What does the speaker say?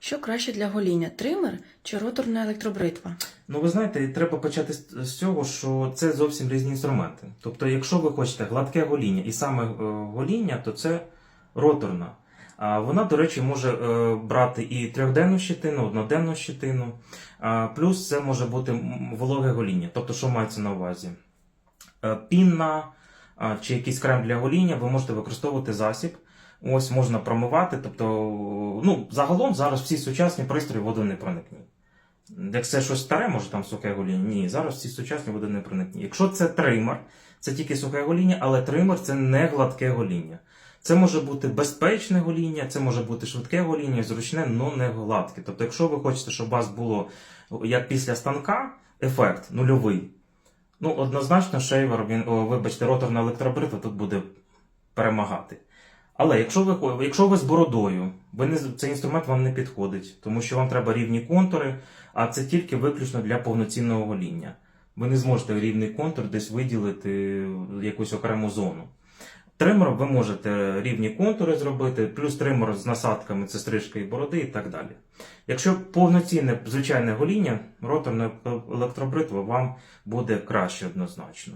Що краще для гоління тример чи роторна електробритва? Ну, ви знаєте, треба почати з цього, що це зовсім різні інструменти. Тобто, якщо ви хочете гладке гоління і саме е, гоління, то це роторна. А вона, до речі, може е, брати і трьохденну щитину, одноденну щитину. Плюс це може бути вологе гоління. Тобто, що мається на увазі? Е, Пінна чи якийсь крем для гоління, ви можете використовувати засіб. Ось можна промивати. Тобто, ну, загалом зараз всі сучасні пристрої водонепроникні. Як це щось старе, може там сухе гоління? Ні, зараз всі сучасні водонепроникні. Якщо це тример, це тільки сухе гоління, але тример це не гладке гоління. Це може бути безпечне гоління, це може бути швидке гоління, зручне, але не гладке. Тобто, якщо ви хочете, щоб у вас було як після станка ефект нульовий, ну однозначно шейвер, він, о, вибачте, роторна електробритва тут буде перемагати. Але якщо ви, якщо ви з бородою, ви не, цей інструмент вам не підходить, тому що вам треба рівні контури, а це тільки виключно для повноцінного гоління. Ви не зможете рівний контур десь виділити якусь окрему зону. Тримером ви можете рівні контури зробити, плюс тример з насадками це стрижка і бороди і так далі. Якщо повноцінне звичайне гоління, роторна електробритва вам буде краще однозначно.